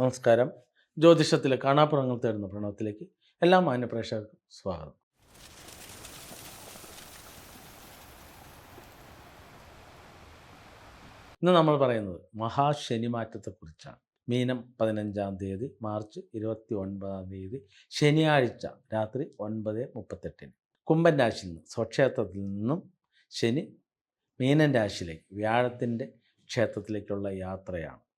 നമസ്കാരം. ജ്യോതിഷത്തിലെ കാണാപ്പുറങ്ങൾ തേടുന്ന പ്രണവത്തിലേക്ക് എല്ലാ മാന്യപ്രേക്ഷകർക്കും സ്വാഗതം. ഇന്ന് നമ്മൾ പറയുന്നത് മഹാശനിമാറ്റത്തെക്കുറിച്ചാണ്. മീനം പതിനഞ്ചാം തീയതി മാർച്ച് ഇരുപത്തി ഒൻപതാം തീയതി ശനിയാഴ്ച രാത്രി ഒൻപത് മുപ്പത്തെട്ടിന്. കുംഭൻ രാശിയിൽ നിന്ന് സ്വക്ഷേത്രത്തിൽ നിന്നും ശനി മീനൻ രാശിയിലേക്ക് വ്യാഴത്തിന്റെ ക്ഷേത്രത്തിലേക്കുള്ള യാത്രയാണ്.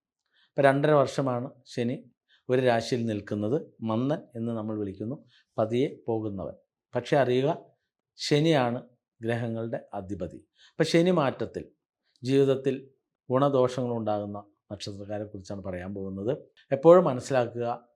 ഇപ്പോൾ രണ്ടര വർഷമാണ് ശനി ഒരു രാശിയിൽ നിൽക്കുന്നത്. മന്ദൻ എന്ന് നമ്മൾ വിളിക്കുന്നു. പതിയെ പോകുന്നവൻ. പക്ഷേ അറിയുക ശനിയാണ് ഗ്രഹങ്ങളുടെ അധിപതി. അപ്പം ശനി മാറ്റത്തിൽ ജീവിതത്തിൽ ഗുണദോഷങ്ങളുണ്ടാകുന്ന നക്ഷത്രക്കാരെ കുറിച്ചാണ് പറയാൻ പോകുന്നത്. എപ്പോഴും മനസ്സിലാക്കുക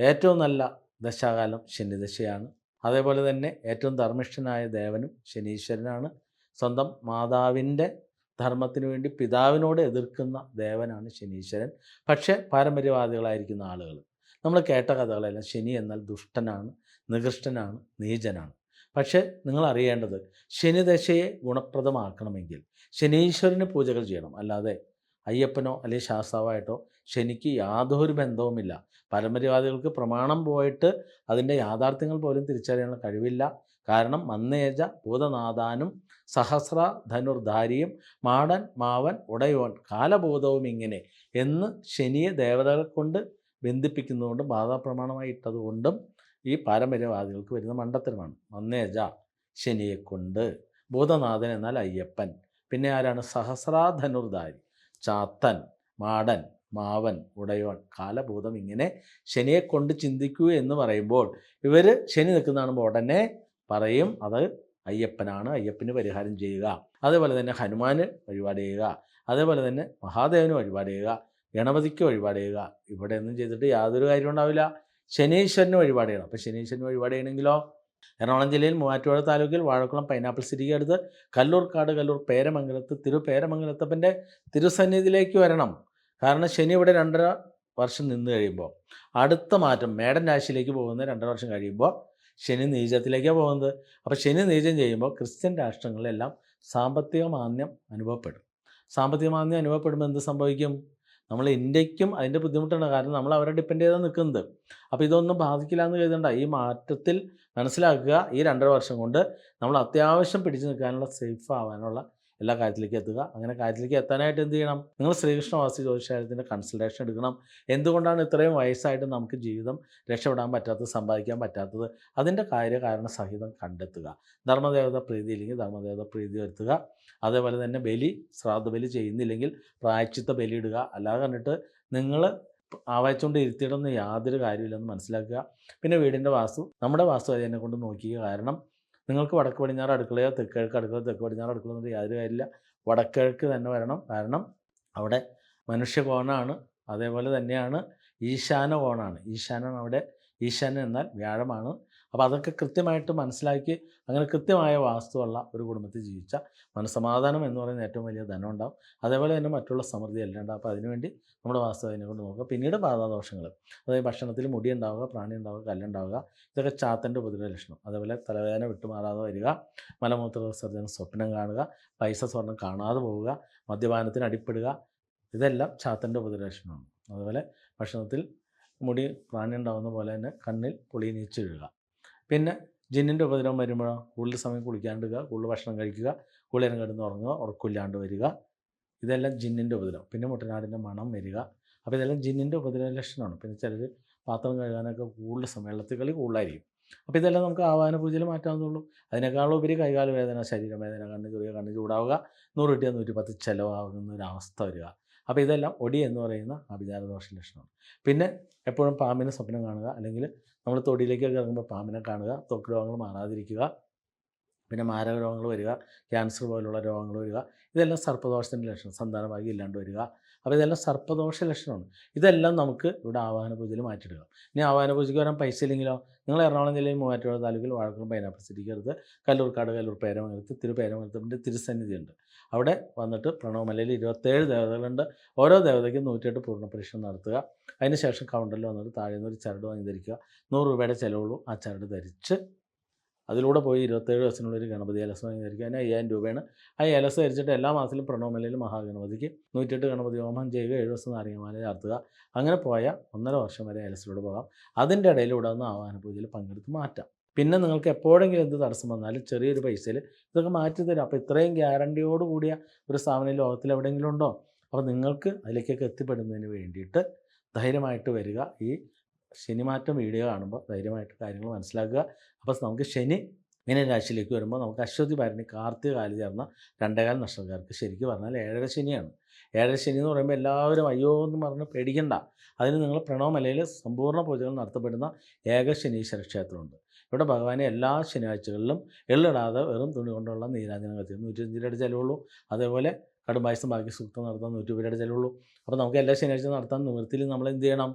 ഏറ്റവും നല്ല ദശാകാലം ശനിദശയാണ് അതേപോലെ തന്നെ ഏറ്റവും ധർമ്മിഷ്ഠനായ ദേവനും ശനീശ്വരനാണ്. സ്വന്തം മാതാവിന്റെ ധർമ്മത്തിന് വേണ്ടി പിതാവിനോട് എതിർക്കുന്ന ദേവനാണ് ശനീശ്വരൻ. പക്ഷേ പാരമ്പര്യവാദികളായിരിക്കുന്ന ആളുകൾ നമ്മൾ കേട്ട കഥകളെല്ലാം ശനി എന്നാൽ ദുഷ്ടനാണ് നികൃഷ്ടനാണ് നീചനാണ്. പക്ഷേ നിങ്ങൾ അറിയേണ്ടത് ശനിദശയെ ഗുണപ്രദമാക്കണമെങ്കിൽ ശനീശ്വരന് പൂജകൾ ചെയ്യണം. അല്ലാതെ അയ്യപ്പനോ അല്ലെങ്കിൽ ശാസ്താവായിട്ടോ ശനിക്ക് യാതൊരു ബന്ധവുമില്ല. പാരമ്പര്യവാദികൾക്ക് പ്രമാണം പോയിട്ട് അതിന്റെ യാഥാർത്ഥ്യങ്ങൾ പോലും തിരിച്ചറിയാനുള്ള കഴിവില്ല. കാരണം മന്നേജ ഭൂതനാഥാനും സഹസ്ര ധനുർധാരിയും മാടൻ മാവൻ ഉടയോൻ കാലബോധവും ഇങ്ങനെ എന്ന് ശനിയെ ദേവതകളെ കൊണ്ട് ബന്ധിപ്പിക്കുന്നതുകൊണ്ടും ബാധാപ്രമാണമായി ഇട്ടതുകൊണ്ടും ഈ പാരമ്പര്യവാദികൾക്ക് വരുന്ന മണ്ടത്തരമാണ്. മന്നേജ ശനിയെക്കൊണ്ട് ഭൂതനാഥൻ എന്നാൽ അയ്യപ്പൻ. പിന്നെ ആരാണ്? സഹസ്രാധനുർധാരി ചാത്തൻ മാടൻ മാവൻ ഉടയോൻ കാലഭൂതം ഇങ്ങനെ ശനിയെ കൊണ്ട് ചിന്തിക്കൂ എന്ന് പറയുമ്പോൾ ഇവർ ശനി നിൽക്കുന്നതാണ് ഉടനെ പറയും. അത് അയ്യപ്പനാണ് അയ്യപ്പന് പരിഹാരം ചെയ്യുക. അതേപോലെ തന്നെ ഹനുമാന് വഴിപാട് ചെയ്യുക. അതേപോലെ തന്നെ മഹാദേവന് വഴിപാട് ചെയ്യുക. ഗണപതിക്ക് വഴിപാട് ചെയ്യുക. ഇവിടെ ഒന്നും ചെയ്തിട്ട് യാതൊരു കാര്യവും ഉണ്ടാവില്ല. ശനീശ്വരന് വഴിപാട് ചെയ്യണം. അപ്പോൾ ശനീശ്വരന് വഴിപാട് ചെയ്യണമെങ്കിലോ? എറണാകുളം ജില്ലയിൽ മൂവാറ്റുപുഴ താലൂക്കിൽ വാഴക്കുളം പൈനാപ്പിൾ സിറ്റിക്ക് അടുത്ത് കല്ലൂർക്കാട് കല്ലൂർ പേരമംഗലത്ത് തിരു പേരമംഗലത്തപ്പന്റെ തിരുസന്നിധിയിലേക്ക് വരണം. കാരണം ശനി ഇവിടെ രണ്ടര വർഷം നിന്ന് കഴിയുമ്പോൾ അടുത്ത മാറ്റം മേടൻ രാശിയിലേക്ക് പോകുന്ന രണ്ടര വർഷം കഴിയുമ്പോൾ ശനി നീചത്തിലേക്കാണ് പോകുന്നത്. അപ്പോൾ ശനി നീചം ചെയ്യുമ്പോൾ ക്രിസ്ത്യൻ രാഷ്ട്രങ്ങളിലെല്ലാം സാമ്പത്തിക മാന്യം അനുഭവപ്പെടും. സാമ്പത്തിക മാന്യം അനുഭവപ്പെടുമ്പോൾ എന്ത് സംഭവിക്കും? നമ്മൾ ഇന്ത്യക്കും അതിന്റെ ബുദ്ധിമുട്ടുണ്ട് കാരണം നമ്മൾ അവരെ ഡിപ്പെൻഡ് ചെയ്താണ് നിൽക്കുന്നത്. അപ്പോൾ ഇതൊന്നും ബാധിക്കില്ല എന്ന് കരുതണ്ട. ഈ മാറ്റത്തിൽ മനസ്സിലാക്കുക ഈ രണ്ടര വർഷം കൊണ്ട് നമ്മൾ അത്യാവശ്യം പിടിച്ചു നിൽക്കാനുള്ള സേഫ് ആവാനുള്ള എല്ലാ കാര്യത്തിലേക്ക് എത്തുക. അങ്ങനെ കാര്യത്തിലേക്ക് എത്താനായിട്ട് എന്ത് ചെയ്യണം? നിങ്ങൾ ശ്രീകൃഷ്ണ ജ്യോതിഷാലയത്തിന്റെ കൺസൾട്ടേഷൻ എടുക്കണം. എന്തുകൊണ്ടാണ് ഇത്രയും വയസ്സായിട്ട് നമുക്ക് ജീവിതം രക്ഷപ്പെടാൻ പറ്റാത്തത് സമ്പാദിക്കാൻ പറ്റാത്തത്? അതിന്റെ കാര്യകാരണ സഹിതം കണ്ടെത്തുക. ധർമ്മദേവത പ്രീതി ഇല്ലെങ്കിൽ ധർമ്മദേവത പ്രീതി വരുത്തുക. അതേപോലെ തന്നെ ബലി ശ്രാദ്ധ ബലി ചെയ്യുന്നില്ലെങ്കിൽ പ്രായച്ചിത്ത ബലി ഇടുക. അല്ലാതെ കണ്ടിട്ട് നിങ്ങൾ ആവായിച്ചുകൊണ്ട് ഇരുത്തിയിടുന്ന യാതൊരു കാര്യമില്ലെന്ന് മനസ്സിലാക്കുക. പിന്നെ വീടിന്റെ വാസ്തു നമ്മുടെ വാസ്തു അതിനെ കൊണ്ട് നോക്കിയ കാരണം നിങ്ങൾക്ക് വടക്ക് പടിഞ്ഞാറ് അടുക്കളയോ തെക്കിഴക്ക് അടുക്കളയോ തെക്ക് പടിഞ്ഞാറ് അടുക്കള എന്നിട്ട് യാതൊരു കാര്യമില്ല വടക്കിഴക്ക് തന്നെ വരണം. കാരണം അവിടെ മനുഷ്യകോണാണ്. അതേപോലെ തന്നെയാണ് ഈശാന കോണാണ് ഈശാനാണ് അവിടെ ഈശാന എന്നാൽ വ്യാഴമാണ്. അപ്പോൾ അതൊക്കെ കൃത്യമായിട്ട് മനസ്സിലാക്കി അങ്ങനെ കൃത്യമായ വാസ്തുവുള്ള ഒരു കുടുംബത്തിൽ ജീവിച്ച മനസ്സമാധാനം എന്ന് പറയുന്ന ഏറ്റവും വലിയ ധനം ഉണ്ടാവും. അതേപോലെ തന്നെ മറ്റുള്ള സമൃദ്ധി എല്ലാം ഉണ്ടാവും. അപ്പോൾ അതിനുവേണ്ടി നമ്മുടെ വാസ്തു അതിനെ കൊണ്ട് നോക്കുക. പിന്നീട് ബാധാദോഷങ്ങൾ അതായത് ഭക്ഷണത്തിൽ മുടി ഉണ്ടാവുക പ്രാണി ഉണ്ടാവുക കല്ലുണ്ടാവുക ഇതൊക്കെ ചാത്തന്റെ ഉപദ്രവ ലക്ഷണം. അതേപോലെ തലവേദന വിട്ടുമാറാതെ വരിക മലമൂത്ര വിസർജനം സ്വപ്നം കാണുക പൈസ സ്വർണം കാണാതെ പോവുക മദ്യപാനത്തിന് അടിപ്പെടുക ഇതെല്ലാം ചാത്തന്റെ പൊതുവെ ലക്ഷണമാണ്. അതുപോലെ ഭക്ഷണത്തിൽ മുടി പ്രാണി ഉണ്ടാവുന്ന പോലെ തന്നെ കണ്ണിൽ പുളി നീച്ച് വീഴുക പിന്നെ ജിന്നിന്റെ ഉപദ്രവം വരുമ്പോഴോ കൂടുതൽ സമയം കുളിക്കാണ്ടിരിക്കുക കൂടുതൽ ഭക്ഷണം കഴിക്കുക കൂടുതൽ കിടന്ന് ഉറങ്ങുക ഉറക്കമില്ലാണ്ട് വരിക. ഇതെല്ലാം ജിന്നിന്റെ ഉപദ്രവം. പിന്നെ മുട്ടനാടിന്റെ മണം വരിക. അപ്പോൾ ഇതെല്ലാം ജിന്നിന്റെ ഉപദ്രവ ലക്ഷണമാണ്. പിന്നെ ചിലർ പാത്രം കഴുകാനൊക്കെ കൂടുതൽ സമയം വെള്ളത്തിൽ കളി കൂടുതലായിരിക്കും. അപ്പോൾ ഇതെല്ലാം നമുക്ക് ആവാന പൂജയിൽ മാറ്റാവുന്നുള്ളൂ അതിനേക്കാളും ഉപരി കൈകാല വേദന ശരീരവേദന കണ്ണ് ചെറിയ കണ്ണ് ചൂടാവുക നൂറ് കിട്ടിയാൽ നൂറ്റി പത്ത് ചിലവാകുന്ന ഒരു അവസ്ഥ വരിക. അപ്പോൾ ഇതെല്ലാം ഒടി എന്ന് പറയുന്ന അഭിചാരദോഷ ലക്ഷണമാണ്. പിന്നെ എപ്പോഴും പാമ്പിനെ സ്വപ്നം കാണുക അല്ലെങ്കിൽ നമ്മൾ തൊടിയിലേക്കൊക്കെ ഇറങ്ങുമ്പോൾ പാമ്പിനെ കാണുക ത്വക്ക് രോഗങ്ങൾ മാറാതിരിക്കുക പിന്നെ മാരക രോഗങ്ങൾ വരിക ക്യാൻസർ പോലുള്ള രോഗങ്ങൾ വരിക ഇതെല്ലാം സർപ്പദോഷത്തിന്റെ ലക്ഷണം സന്താനമായി ഇല്ലാണ്ട് വരിക. അപ്പോൾ ഇതെല്ലാം സർപ്പദോഷ ലക്ഷണമാണ്. ഇതെല്ലാം നമുക്ക് ഇവിടെ ആവാഹന പൂജയിൽ മാറ്റിയിടുക. ഇനി ആവാഹന പൂജയ്ക്ക് വരാൻ പൈസ ഇല്ലെങ്കിലോ? നിങ്ങൾ എറണാകുളം ജില്ലയിൽ മൂവാറ്റുപുഴ താലൂക്കിൽ വാഴക്കുളം പൈനാപ്പിൾ സിറ്റിക്ക് അടുത്ത് കല്ലൂർക്കാട് കല്ലൂർ പേരമംഗലത്ത് തിരുപേരമംഗലത്തിന്റെ തിരുസന്നിധിയുണ്ട്. അവിടെ വന്നിട്ട് പ്രണവമലയിൽ ഇരുപത്തേഴ് ദേവതകളുണ്ട്. ഓരോ ദേവതയ്ക്കും നൂറ്റിയെട്ട് പൂർണ പരീക്ഷണം നടത്തുക അതിനുശേഷം കൗണ്ടറിൽ വന്നിട്ട് താഴെ നിന്ന് ഒരു ചരട് വാങ്ങി ധരിക്കുക. നൂറ് രൂപയുടെ ചിലവുള്ളൂ. ആ ചരട് ധരിച്ച് അതിലൂടെ പോയി ഇരുപത്തേഴ് ദിവസത്തിനുള്ളിൽ ഗണപതി വാങ്ങി ധരിക്കുക അതിന് അയ്യായിരം രൂപയാണ്. ആ ഏലസ് ധരിച്ചിട്ട് എല്ലാ മാസത്തിലും പ്രണവമലയിൽ മഹാഗണപതിക്ക് നൂറ്റെട്ട് ഗണപതി ഹോമം ചെയ്യുക ഏഴ് ദിവസം നാരങ്ങമാല ചാർത്തുക. അങ്ങനെ പോയാൽ ഒന്നര വർഷം വരെ അലസിലൂടെ പോകാം. അതിന്റെ ഇടയിലൂടെ ഒന്ന് ആവാഹന പൂജയിൽ പങ്കെടുത്ത് മാറ്റാം. പിന്നെ നിങ്ങൾക്ക് എപ്പോഴെങ്കിലും എന്ത് തടസ്സം വന്നാലും ചെറിയൊരു പൈസയിൽ ഇതൊക്കെ മാറ്റി തരും. അപ്പോൾ ഇത്രയും ഗ്യാരണ്ടിയോട് കൂടിയ ഒരു സ്ഥാപനം ലോകത്തിൽ എവിടെയെങ്കിലും ഉണ്ടോ? അപ്പോൾ നിങ്ങൾക്ക് അതിലേക്കൊക്കെ എത്തിപ്പെടുന്നതിന് വേണ്ടിയിട്ട് ധൈര്യമായിട്ട് വരിക. ഈ ശനിമാറ്റം വീഡിയോ കാണുമ്പോൾ ധൈര്യമായിട്ട് കാര്യങ്ങൾ മനസ്സിലാക്കുക. അപ്പോൾ നമുക്ക് ശനി മീനരാശിയിലേക്ക് വരുമ്പോൾ നമുക്ക് അശ്വതി ഭരണി കാർത്തിക കാലി ചേർന്ന രണ്ടേകാൽ നക്ഷത്രക്കാർക്ക് ശരിക്കും പറഞ്ഞാൽ ഏഴര ശനിയാണ്. ഏഴര ശനി എന്ന് പറയുമ്പോൾ എല്ലാവരും അയ്യോ എന്ന് പറഞ്ഞ് പേടിക്കണ്ട. അതിന് നിങ്ങൾ പ്രണവമലയിൽ സമ്പൂർണ പൂജകൾ നടത്തപ്പെടുന്ന ഏക ശനീശ്വര ക്ഷേത്രമുണ്ട്. ഇവിടെ ഭഗവാനെ എല്ലാ ശനിയാഴ്ചകളിലും എള്ളിടാതെ വെറും തുണി കൊണ്ടുള്ള നീരാജനം കത്തി നൂറ്റഞ്ച് രൂപയുടെ ചിലവുള്ളൂ. അതേപോലെ കടുംബായസം ബാക്കി സൂക്തം നടത്താൻ നൂറ്റി രൂപയുടെ ചിലവുള്ളൂ. അപ്പോൾ നമുക്ക് എല്ലാ ശനിയാഴ്ച നടത്താൻ നിവൃത്തിയിൽ നമ്മൾ എന്ത് ചെയ്യണം?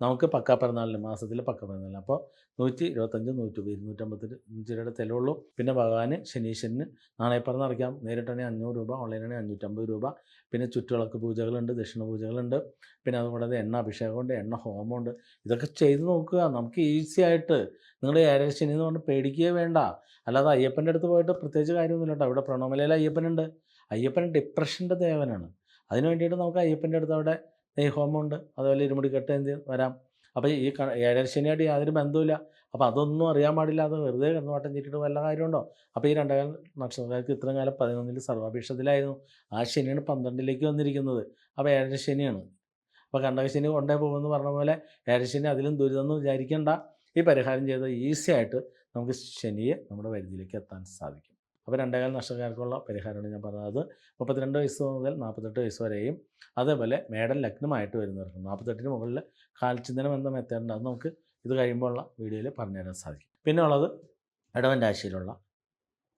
നമുക്ക് പക്കാ പിറന്നാളിന് മാസത്തിൽ പക്ക പിറന്നാളിന്. അപ്പോൾ നൂറ്റി ഇരുപത്തഞ്ച് നൂറ്റി ഇരുന്നൂറ്റമ്പത്തി അഞ്ച് രൂപയുടെ ചിലവുള്ളൂ പിന്നെ ഭഗവാന് ശനീശ്വരന് നാണയപ്പറന്ന് അടയ്ക്കാം നേരിട്ടാണെങ്കിൽ അഞ്ഞൂറ് രൂപ ഓൺലൈനാണെങ്കിൽ അഞ്ഞൂറ്റമ്പത് രൂപ. പിന്നെ ചുറ്റുവിളക്ക് പൂജകളുണ്ട് ദക്ഷിണ പൂജകളുണ്ട്. പിന്നെ അതുകൂടാതെ എണ്ണ അഭിഷേകമുണ്ട് എണ്ണ ഹോമമുണ്ട്. ഇതൊക്കെ ചെയ്ത് നോക്കുക. നമുക്ക് ഈസി ആയിട്ട്. നിങ്ങൾ ഏഴര ശനി എന്ന് പറഞ്ഞ് പേടിക്കുകയേ വേണ്ട. അല്ലാതെ അയ്യപ്പന്റെ അടുത്ത് പോയിട്ട് പ്രത്യേകിച്ച് കാര്യമൊന്നുമില്ല കേട്ടോ. അവിടെ പ്രണവമലയിൽ അയ്യപ്പനുണ്ട്. അയ്യപ്പൻ ഡിപ്രഷന്റെ ദേവനാണ്. അതിന് വേണ്ടിയിട്ട് നമുക്ക് അയ്യപ്പന്റെ അടുത്ത് അവിടെ നെയ്ഹോമമുണ്ട് അതുപോലെ ഇരുമുടി കെട്ട് എന്ത് വരാം. അപ്പോൾ ഈ ഏഴര ശനിയായിട്ട് യാതൊരു ബന്ധവുമില്ല. അപ്പോൾ അതൊന്നും അറിയാൻ പാടില്ല. അത് വെറുതെ കന്നുവാട്ടം ചീറ്റിട്ട് വല്ല കാര്യമുണ്ടോ? അപ്പോൾ ഈ രണ്ടാം നക്ഷത്രക്കാർക്ക് ഇത്രയും കാലം പതിനൊന്നിൽ സർവാഭീക്ഷത്തിലായിരുന്നു ആ ശനിയാണ് പന്ത്രണ്ടിലേക്ക് വന്നിരിക്കുന്നത്. അപ്പോൾ ഏഴര ശനിയാണ്. അപ്പോൾ കണ്ടകശനി കൊണ്ടേ പോകുമെന്ന് പറഞ്ഞ പോലെ ഏഴരശനി അതിലും ദുരിതമെന്ന് വിചാരിക്കേണ്ട. ഈ പരിഹാരം ചെയ്ത് ഈസി ആയിട്ട് നമുക്ക് ശനിയെ നമ്മുടെ വരുതിയിലേക്ക് എത്താൻ സാധിക്കും. അപ്പോൾ രണ്ടേകാൽ നഷ്ടക്കാർക്കുള്ള പരിഹാരമാണ് ഞാൻ പറഞ്ഞത്. മുപ്പത്തിരണ്ട് വയസ്സ് മുതൽ നാൽപ്പത്തെട്ട് വയസ്സ് വരെയും അതേപോലെ മേടൻ ലഗ്നമായിട്ട് വരുന്നവർക്ക് നാൽപ്പത്തെട്ടിന് മുകളിൽ കാൽചിന്തനം എന്ന മെത്തേഡുണ്ട് അത് നമുക്ക് ഇത് കഴിയുമ്പോൾ ഉള്ള വീഡിയോയിൽ പറഞ്ഞുതരാൻ സാധിക്കും. പിന്നെ ഉള്ളത് ഇടവൻ രാശിയിലുള്ള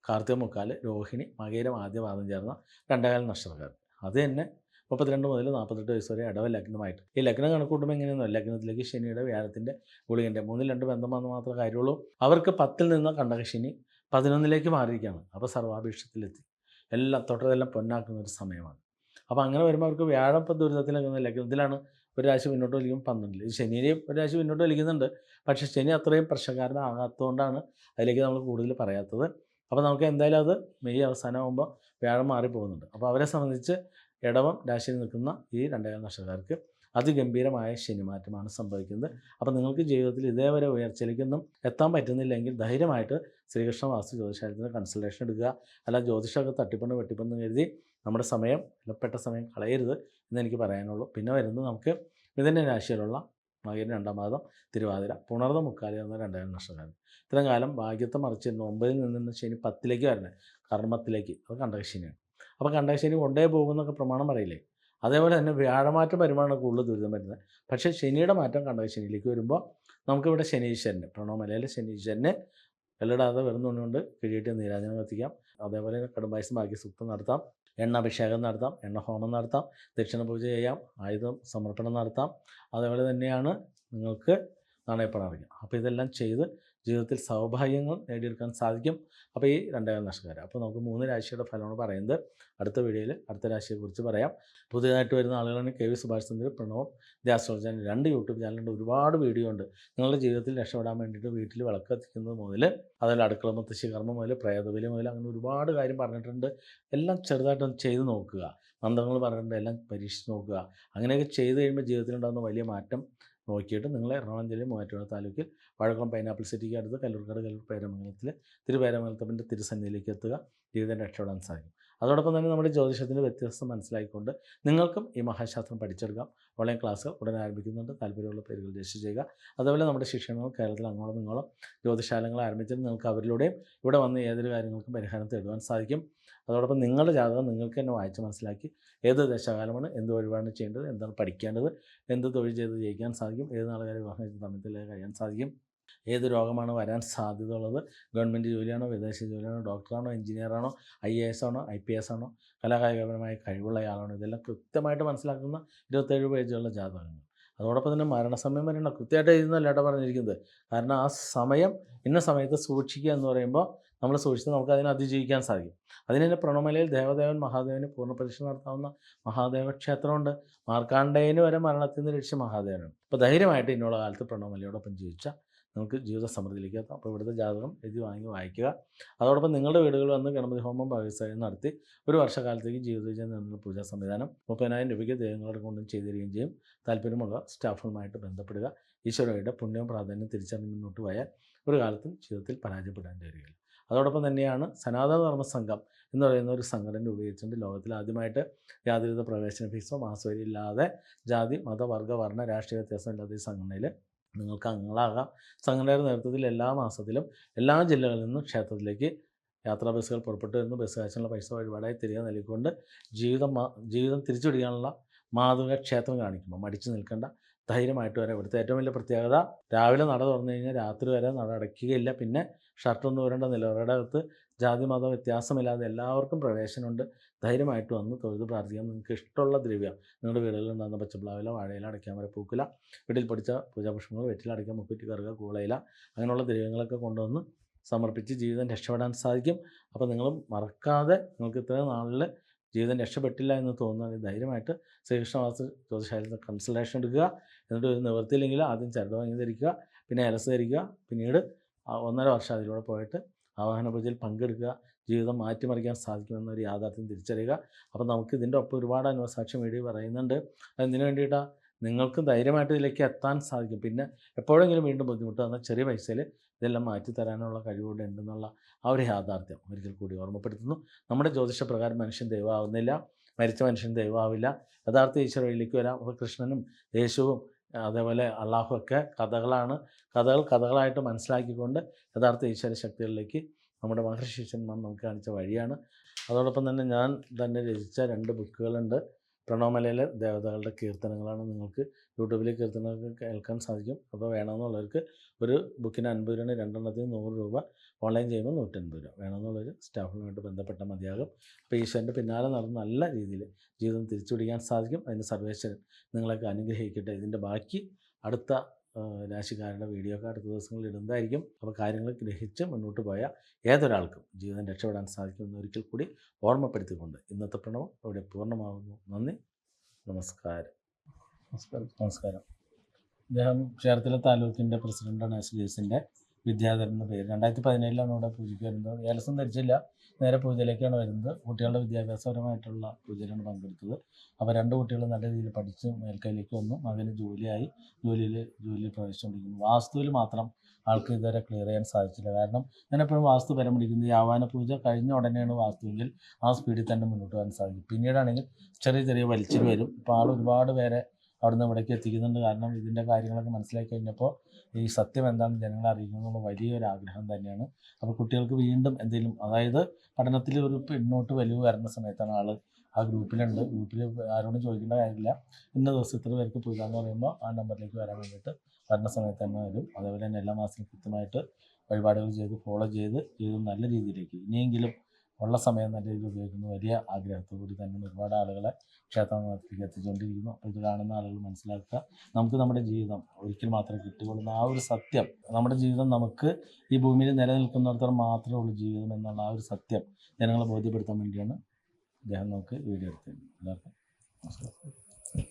കാർത്തിക മുക്കാൽ രോഹിണി മകേരം ആദ്യ പാദം ചേർന്ന രണ്ടേകാൽ നക്ഷത്രക്കാർ അത് തന്നെ മുപ്പത്തിരണ്ട് മുതൽ നാൽപ്പത്തെട്ട് വയസ്സ് വരെ ഇടവ ലഗ്നമായിട്ട്. ഈ ലഗ്നം കണക്കൂട്ടുമ്പോൾ എങ്ങനെയൊന്നും ലഗ്നത്തിലേക്ക് ശനിയുടെ വ്യാഴത്തിന്റെ ഗുളികന്റെ മൂന്നിൽ രണ്ട് ബന്ധം വന്ന് മാത്രമേ കാര്യമുള്ളൂ. അവർക്ക് പത്തിൽ നിന്ന് കണ്ടക ശനി പതിനൊന്നിലേക്ക് മാറിയിരിക്കുകയാണ്. അപ്പോൾ സർവാപേക്ഷത്തിലെത്തി. എല്ലാം തൊട്ടതെല്ലാം പൊന്നാക്കുന്ന ഒരു സമയമാണ്. അപ്പോൾ അങ്ങനെ വരുമ്പോൾ അവർക്ക് വ്യാഴം ഇപ്പോൾ ദുരിതത്തിലൊക്കെ ഇതിലാണ് ഒരു രാശി മുന്നോട്ട് വലിക്കും പന്ത്രണ്ടിൽ ശനിയെയും ഒരു രാശി മുന്നോട്ട് വലിക്കുന്നുണ്ട്. പക്ഷേ ശനി അത്രയും പ്രശ്നക്കാരനാകാത്തതുകൊണ്ടാണ് അതിലേക്ക് നമ്മൾ കൂടുതൽ പറയാത്തത്. അപ്പോൾ നമുക്ക് എന്തായാലും അത് മെയ് അവസാനമാകുമ്പോൾ വ്യാഴം മാറിപ്പോകുന്നുണ്ട്. അപ്പോൾ അവരെ സംബന്ധിച്ച് ഇടവം രാശിയിൽ നിൽക്കുന്ന ഈ രണ്ടേകാൽ നക്ഷത്രക്കാർക്ക് അതിഗംഭീരമായ ശനിമാറ്റമാണ് സംഭവിക്കുന്നത്. അപ്പോൾ നിങ്ങൾക്ക് ജീവിതത്തിൽ ഇതേവരെ ഉയർച്ചയിലേക്കൊന്നും എത്താൻ പറ്റുന്നില്ലെങ്കിൽ ധൈര്യമായിട്ട് ശ്രീകൃഷ്ണ വാസ്തു ജ്യോതിഷാലയത്തിന് കൺസൾട്ടേഷൻ എടുക്കുക. അല്ല ജ്യോതിഷമൊക്കെ തട്ടിപ്പണ് വെട്ടിപ്പെന്ന് കരുതി നമ്മുടെ സമയം വിലപ്പെട്ട സമയം കളയരുത് എന്നെനിക്ക് പറയാനുള്ളൂ. പിന്നെ വരുന്നത് നമുക്ക് ഇതിന്റെ രാശിയിലുള്ള മകന് രണ്ടാം മാസം തിരുവാതിര. പുണർന്ന മുക്കാലി എന്ന രണ്ടായിരം നക്ഷത്രമാണ് ഇത്രയും കാലം ഭാഗ്യത്തെ മറിച്ചിരുന്നു. ഒമ്പതിൽ നിന്ന് ശനി പത്തിലേക്ക് വരണേ. കർമ്മത്തിലേക്ക്. അത് കണ്ടകശനിയാണ്. അപ്പോൾ കണ്ടകശനി കൊണ്ടേ പോകുന്നൊക്കെ പ്രമാണം പറയില്ലേ? അതേപോലെ തന്നെ വ്യാഴമാറ്റ വരുമ്പോഴാണ് കൂടുതൽ ദുരിതം വരുന്നത്. പക്ഷേ ശനിയുടെ മാറ്റം കണ്ടകശനിയിലേക്ക് വരുമ്പോൾ നമുക്കിവിടെ ശനീശ്വരന് പ്രണവമലയിലെ ശനീശ്വരനെ വെള്ളിടാതെ വരുന്നതുകൊണ്ട് കിഴിയിട്ട് നീരാജനം കത്തിക്കാം അതേപോലെ കടുംബായസം ബാക്കി സുപ്തം നടത്താം. എണ്ണ അഭിഷേകം നടത്താം. എണ്ണ ഹോമം നടത്താം. ദക്ഷിണ പൂജ ചെയ്യാം. ആയുധം സമർപ്പണം നടത്താം. അതേപോലെ തന്നെയാണ് നിങ്ങൾക്ക് നാണയപ്പണം അറിയാം അപ്പോൾ ഇതെല്ലാം ചെയ്ത് ജീവിതത്തിൽ സൗഭാഗ്യങ്ങൾ നേടിയെടുക്കാൻ സാധിക്കും. അപ്പോൾ ഈ രണ്ടേകാൽ നഷ്ടക്കാർ അപ്പോൾ നമുക്ക് മൂന്ന് രാശിയുടെ ഫലമാണ് പറയുന്നത്. അടുത്ത വീഡിയോയിൽ അടുത്ത രാശിയെക്കുറിച്ച് പറയാം. പുതിയതായിട്ട് വരുന്ന ആളുകളാണ് K V Subhash Chandra Pranav channel രണ്ട് യൂട്യൂബ് ചാനലുണ്ട് ഒരുപാട് വീഡിയോ ഉണ്ട്. നിങ്ങളുടെ ജീവിതത്തിൽ രക്ഷപ്പെടാൻ വേണ്ടിയിട്ട് വീട്ടിൽ വിളക്ക് കത്തിക്കുന്നത് മുതൽ അതുപോലെ അടുക്കള മുത്തശ്ശി കർമ്മം മുതൽ പ്രേതബലി മുതൽ അങ്ങനെ ഒരുപാട് കാര്യം പറഞ്ഞിട്ടുണ്ട്. എല്ലാം ചെറുതായിട്ടൊന്ന് ചെയ്ത് നോക്കുക. മന്ത്രങ്ങൾ പറഞ്ഞിട്ടുണ്ട്. എല്ലാം പരീക്ഷിച്ച് നോക്കുക. അങ്ങനെയൊക്കെ ചെയ്ത് കഴിയുമ്പോൾ ജീവിതത്തിലുണ്ടാകുന്ന വലിയ മാറ്റം നോക്കിയിട്ട് നിങ്ങൾ എറണാകുളം ജില്ലയിൽ മൂവാറ്റുപുഴ താലൂക്കിൽ വഴക്കം പൈനാപ്പിൾ സിറ്റിക്ക് അടുത്ത് കല്ലൂർക്കാട് കല്ലൂർ പേരമംഗലത്തിൽ തിരുപേരമംഗലത്തിന്റെ തിരുസന്നിധിയിലേക്ക് എത്തുക. ജീവിതം രക്ഷപ്പെടാൻ സാധിക്കും. അതോടൊപ്പം തന്നെ നമ്മുടെ ജ്യോതിഷത്തിന്റെ വ്യത്യസ്തം മനസ്സിലാക്കിക്കൊണ്ട് നിങ്ങൾക്കും ഈ മഹാശാസ്ത്രം പഠിച്ചെടുക്കാം. ഓൺലൈൻ ക്ലാസ്സുകൾ ഉടൻ ആരംഭിക്കുന്നുണ്ട്. താല്പര്യമുള്ള പേരുകൾ രജിസ്റ്റർ ചെയ്യുക. അതുപോലെ നമ്മുടെ ശിക്ഷണങ്ങൾ കേരളത്തിൽ അങ്ങോളം ഇങ്ങോളം ജ്യോതിശാലങ്ങൾ ആരംഭിച്ചിട്ട് നിങ്ങൾക്ക് അവരിലൂടെയും ഇവിടെ വന്ന് ഏതൊരു കാര്യങ്ങൾക്കും പരിഹാരം തേടുവാൻ സാധിക്കും. അതോടൊപ്പം നിങ്ങളുടെ ജാതകം നിങ്ങൾക്ക് തന്നെ വായിച്ച് മനസ്സിലാക്കി ഏത് ദശകാലമാണ് എന്ത് വഴിപാടാണ് ചെയ്യേണ്ടത് എന്താണ് പഠിക്കേണ്ടത് എന്ത് തൊഴിൽ ചെയ്ത് ജയിക്കാൻ സാധിക്കും ഏത് നാളുകാരെ വിവാഹം ചെയ്ത് സമയത്തിൽ കഴിയാൻ സാധിക്കും ഏത് രോഗമാണ് വരാൻ സാധ്യത ഉള്ളത് ഗവൺമെന്റ് ജോലിയാണോ വിദേശ ജോലിയാണോ ഡോക്ടറാണോ എഞ്ചിനീയറാണോ ഐ എ എസ് ആണോ ഐ പി എസ് ആണോ കലാകായികപരമായ കഴിവുള്ള ആളാണോ ഇതെല്ലാം കൃത്യമായിട്ട് മനസ്സിലാക്കുന്ന ഇരുപത്തേഴ് പേജുള്ള ജാതകങ്ങൾ. അതോടൊപ്പം തന്നെ മരണസമയം വരെയുള്ള കൃത്യമായിട്ട് എഴുതുന്നല്ല ഏട്ടാ പറഞ്ഞിരിക്കുന്നത്. കാരണം ആ സമയം ഇന്ന സമയത്ത് സൂക്ഷിക്കുക എന്ന് പറയുമ്പോൾ നമ്മൾ സൂക്ഷിച്ച് നമുക്ക് അതിനെ അതിജീവിക്കാൻ സാധിക്കും. അതിന് തന്നെ പ്രണമലയിൽ ദേവദേവൻ മഹാദേവന് പൂർണ പരീക്ഷ നടത്താവുന്ന മഹാദേവ ക്ഷേത്രമുണ്ട്. മാർക്കാണ്ഡേയന് വരെ മരണത്തിൽ നിന്ന് രക്ഷിച്ച മഹാദേവനാണ്. അപ്പോൾ ധൈര്യമായിട്ട് ഇന്നുള്ള കാലത്ത് പ്രണവമലയോടൊപ്പം ജീവിച്ച നമുക്ക് ജീവിത സമൃദ്ധിയിലേക്ക് എത്താം. അപ്പോൾ ഇവിടുത്തെ ജാതകം എഴുതി വാങ്ങി വായിക്കുക. അതോടൊപ്പം നിങ്ങളുടെ വീടുകളിൽ വന്ന് ഗണപതി ഹോമം ഭാഗസ്വയം നടത്തി ഒരു വർഷക്കാലത്തേക്ക് ജീവിത നേടുന്ന പൂജാ സംവിധാനം മുപ്പതിനായിരം രൂപയ്ക്ക് ദൈവങ്ങളുടെ കൊണ്ടും ചെയ്തു തരികയും ചെയ്യും. താല്പര്യമുള്ള സ്റ്റാഫുകളുമായിട്ട് ബന്ധപ്പെടുക. ഈശ്വരയുടെ പുണ്യവും പ്രാധാന്യം തിരിച്ചറിഞ്ഞ് മുന്നോട്ട് പോയാൽ ഒരു കാലത്തും ജീവിതത്തിൽ പരാജയപ്പെടാൻ വരികയില്ല അതോടൊപ്പം തന്നെയാണ് സനാതന ധർമ്മ സംഘം എന്ന് പറയുന്ന ഒരു സംഘടന രൂപീകരിച്ചുകൊണ്ട് ലോകത്തിൽ ആദ്യമായിട്ട് യാതൊരുവിധ പ്രവേശന ഫീസോ മാസവരി ഇല്ലാതെ ജാതി മത വർഗ വർണ രാഷ്ട്രീയ വ്യത്യാസമില്ലാത്ത ഈ സംഘടനയിൽ നിങ്ങൾക്ക് അംഗങ്ങളാകാം. സംഘടനയുടെ നേതൃത്വത്തിൽ എല്ലാ മാസത്തിലും എല്ലാ ജില്ലകളിൽ നിന്നും ക്ഷേത്രത്തിലേക്ക് യാത്രാ ബസ്സുകൾ പുറപ്പെട്ടു വരുന്നു. ബസ് കാശിനുള്ള പൈസ വഴിപാടായി തിരികെ നൽകിക്കൊണ്ട് ജീവിതം ജീവിതം തിരിച്ചുപിടിക്കാനുള്ള മാതൃക ക്ഷേത്രം കാണിക്കുമ്പോൾ മടിച്ചു നിൽക്കേണ്ട. ധൈര്യമായിട്ട് വരാം. ഇവിടുത്തെ ഏറ്റവും വലിയ പ്രത്യേകത രാവിലെ നട തുറന്നു കഴിഞ്ഞാൽ രാത്രി വരെ നട അടയ്ക്കുകയില്ല. പിന്നെ ഷർട്ടൊന്നും വരേണ്ട നിലവറയുടെ അകത്ത് ജാതി മത വ്യത്യാസമില്ലാതെ എല്ലാവർക്കും പ്രവേശനമുണ്ട്. ധൈര്യമായിട്ട് വന്ന് തൊഴുത് പ്രാർത്ഥിക്കാം. നിങ്ങൾക്ക് ഇഷ്ടമുള്ള ദ്രവ്യം നിങ്ങളുടെ വീടുകളിൽ ഉണ്ടാകുന്ന പച്ചപ്ലാവില വാഴയില വരെ പൂക്കില വീട്ടിൽ പഠിച്ച പൂജാപുഷ്പങ്ങൾ വെറ്റിലടയ്ക്കാം മുക്കുറ്റി കറുക കൂളയില അങ്ങനെയുള്ള ദ്രവ്യങ്ങളൊക്കെ കൊണ്ടുവന്ന് സമർപ്പിച്ച് ജീവിതം രക്ഷപ്പെടാൻ സാധിക്കും. അപ്പോൾ നിങ്ങൾ മറക്കാതെ നിങ്ങൾക്ക് ഇത്രയും നാളിൽ ജീവിതം രക്ഷപ്പെട്ടില്ല എന്ന് തോന്നുകയാണെങ്കിൽ ധൈര്യമായിട്ട് ശ്രീകൃഷ്ണവാസ ജ്യോതിഷാലയത്തിൽ കൺസൾട്ടേഷൻ എടുക്കുക. എന്നിട്ട് ഒരു നിവൃത്തിയില്ലെങ്കിൽ ആദ്യം ചരട് വാങ്ങി ധരിക്കുക. പിന്നെ അലസ് ധരിക്കുക. പിന്നീട് ഒന്നര വർഷം അതിലൂടെ പോയിട്ട് ആവാഹന പൂജയിൽ പങ്കെടുക്കുക. ജീവിതം മാറ്റിമറിക്കാൻ സാധിക്കുമെന്നൊരു യാഥാർത്ഥ്യം തിരിച്ചറിയുക. അപ്പോൾ നമുക്ക് ഇതിന്റെ ഒപ്പം ഒരുപാട് അനുഭവസാക്ഷി വീഡിയോ പറയുന്നുണ്ട്. അതിന് വേണ്ടിയിട്ടാണ് നിങ്ങൾക്ക് ധൈര്യമായിട്ട് ഇതിലേക്ക് എത്താൻ സാധിക്കും. പിന്നെ എപ്പോഴെങ്കിലും വീണ്ടും ബുദ്ധിമുട്ട് വന്നാൽ ചെറിയ പൈസയിൽ ഇതെല്ലാം മാറ്റി തരാനുള്ള കഴിവുകൂടെ ഉണ്ടെന്നുള്ള ഒരു യാഥാർത്ഥ്യം ഒരിക്കൽ കൂടി ഓർമ്മപ്പെടുത്തുന്നു. നമ്മുടെ ജ്യോതിഷപ്രകാരം മനുഷ്യൻ ദൈവമാവുന്നില്ല മരിച്ച മനുഷ്യൻ ദൈവമാവില്ല. യഥാർത്ഥ ഈശ്വര വഴിയിലേക്ക് വരാം. അപ്പോൾ കൃഷ്ണനും യേശുവും അതേപോലെ അള്ളാഹു ഒക്കെ കഥകളാണ്. കഥകൾ കഥകളായിട്ട് മനസ്സിലാക്കിക്കൊണ്ട് യഥാർത്ഥ ഈശ്വര ശക്തികളിലേക്ക് നമ്മുടെ മഹർഷി ശിഷ്യന്മാർ നമുക്ക് കാണിച്ച വഴിയാണ്. അതോടൊപ്പം തന്നെ ഞാൻ തന്നെ രചിച്ച രണ്ട് ബുക്കുകളുണ്ട്. പ്രണോമലയിലെ ദേവതകളുടെ കീർത്തനങ്ങളാണ് നിങ്ങൾക്ക് യൂട്യൂബിലെ കീർത്തനങ്ങൾ കേൾക്കാൻ സാധിക്കും. അപ്പോൾ വേണമെന്നുള്ളവർക്ക് ഒരു ബുക്കിന് അൻപത് രൂപ രണ്ടെണ്ണത്തിന് നൂറ് രൂപ ഓൺലൈൻ ചെയ്യുമ്പോൾ നൂറ്റൻപത് രൂപ. വേണമെന്നുള്ളൊരു സ്റ്റാഫുമായിട്ട് ബന്ധപ്പെട്ടാൽ മതിയാകും. അപ്പോൾ ഈശ്വരന്റെ പിന്നാലെ നടന്ന് നല്ല രീതിയിൽ ജീവിതം തിരിച്ചു പിടിക്കാൻ സാധിക്കും. അതിന്റെ സർവേശ്വരൻ നിങ്ങളൊക്കെ അനുഗ്രഹിക്കട്ടെ. ഇതിന്റെ ബാക്കി അടുത്ത രാശിക്കാരുടെ വീഡിയോ ഒക്കെ അടുത്ത ദിവസങ്ങളിൽ ഇടുന്നതായിരിക്കും. അപ്പോൾ കാര്യങ്ങൾ ഗ്രഹിച്ച് മുന്നോട്ട് പോയ ഏതൊരാൾക്കും ജീവിതം രക്ഷപ്പെടാൻ സാധിക്കുമെന്ന് ഒരിക്കൽ കൂടി ഓർമ്മപ്പെടുത്തിക്കൊണ്ട് ഇന്നത്തെ പ്രണവം ഇവിടെ പൂർണമാകുന്നു. നന്ദി. നമസ്കാരം. നമസ്കാരം. നമസ്കാരം. അദ്ദേഹം ചേർത്തല താലൂക്കിന്റെ പ്രസിഡന്റാണ് എസ് ഡി എസിന്റെ വിദ്യാധരൻ എന്ന പേര്. രണ്ടായിരത്തി പതിനേഴിലാണ് ഇവിടെ പൂജയ്ക്ക് വരുന്നത്. ഏലസം ധരിച്ചില്ല. നേരെ പൂജയിലേക്കാണ് വരുന്നത്. കുട്ടികളുടെ വിദ്യാഭ്യാസപരമായിട്ടുള്ള പൂജയിലാണ് പങ്കെടുത്തത്. അപ്പോൾ രണ്ട് കുട്ടികൾ നല്ല രീതിയിൽ പഠിച്ച് മേൽക്കൈയിലേക്ക് വന്നു. മകന് ജോലിയായി. ജോലിയിൽ ജോലിയിൽ പ്രവേശിച്ചുകൊണ്ടിരിക്കുന്നു. വാസ്തുവിൽ മാത്രം ആൾക്ക് ഇതുവരെ ക്ലിയർ ചെയ്യാൻ സാധിച്ചില്ല. കാരണം ഞാൻ എപ്പോഴും വാസ്തു പരം പിടിക്കുന്നത് ഈ ആവാന പൂജ കഴിഞ്ഞ ഉടനെയാണ് വാസ്തുവിൽ ആ സ്പീഡിൽ തന്നെ മുന്നോട്ട് പോകാൻ സാധിക്കും പിന്നീടാണെങ്കിൽ ചെറിയ ചെറിയ വലിച്ചിൽ വരും. ഇപ്പോൾ ആൾ ഒരുപാട് പേരെ അവിടുന്ന് ഇവിടേക്ക് എത്തിക്കുന്നുണ്ട്. കാരണം ഇതിന്റെ കാര്യങ്ങളൊക്കെ മനസ്സിലാക്കി കഴിഞ്ഞപ്പോൾ ഈ സത്യം എന്താണെന്ന് ജനങ്ങളെ അറിയിക്കുന്നുള്ള വലിയൊരു ആഗ്രഹം തന്നെയാണ്. അപ്പോൾ കുട്ടികൾക്ക് വീണ്ടും എന്തെങ്കിലും അതായത് പഠനത്തിൽ ഒരു പിന്നോട്ട് വലിവ് വരുന്ന സമയത്താണ് ആൾ ആ ഗ്രൂപ്പിലുണ്ട്. ഗ്രൂപ്പിൽ ആരോടും ചോദിക്കേണ്ട കാര്യമില്ല. ഇന്ന ദിവസം ഇത്ര പേർക്ക് പൂജ എന്ന് പറയുമ്പോൾ ആ നമ്പറിലേക്ക് വരാൻ വേണ്ടിയിട്ട് വരുന്ന സമയത്ത് തന്നെ വരും. അതേപോലെ തന്നെ എല്ലാ മാസവും കൃത്യമായിട്ട് വഴിപാടുകൾ ചെയ്ത് ഫോളോ ചെയ്ത് ജീവിതം നല്ല രീതിയിലേക്ക്. ഇനിയെങ്കിലും ഉള്ള സമയം നല്ല രീതിയിൽ ഉപയോഗിക്കുന്നു. വലിയ ആഗ്രഹത്തോടുകൂടി തന്നെ ഒരുപാട് ആളുകളെ ക്ഷേത്രത്തിലേക്ക് എത്തിച്ചുകൊണ്ടിരിക്കുന്നു. അപ്പോൾ ഇത് കാണുന്ന ആളുകൾ മനസ്സിലാക്കുക. നമുക്ക് നമ്മുടെ ജീവിതം ഒരിക്കൽ മാത്രമേ കിട്ടുകയുള്ളൂ ആ ഒരു സത്യം നമ്മുടെ ജീവിതം നമുക്ക് ഈ ഭൂമിയിൽ നിലനിൽക്കുന്നിടത്തോളം മാത്രമേ ഉള്ളൂ ജീവിതം എന്നുള്ള ആ ഒരു സത്യം ജനങ്ങളെ ബോധ്യപ്പെടുത്താൻ വേണ്ടിയാണ് അദ്ദേഹം നമുക്ക് വീഡിയോ എടുത്തത് എല്ലാവർക്കും നമസ്കാരം.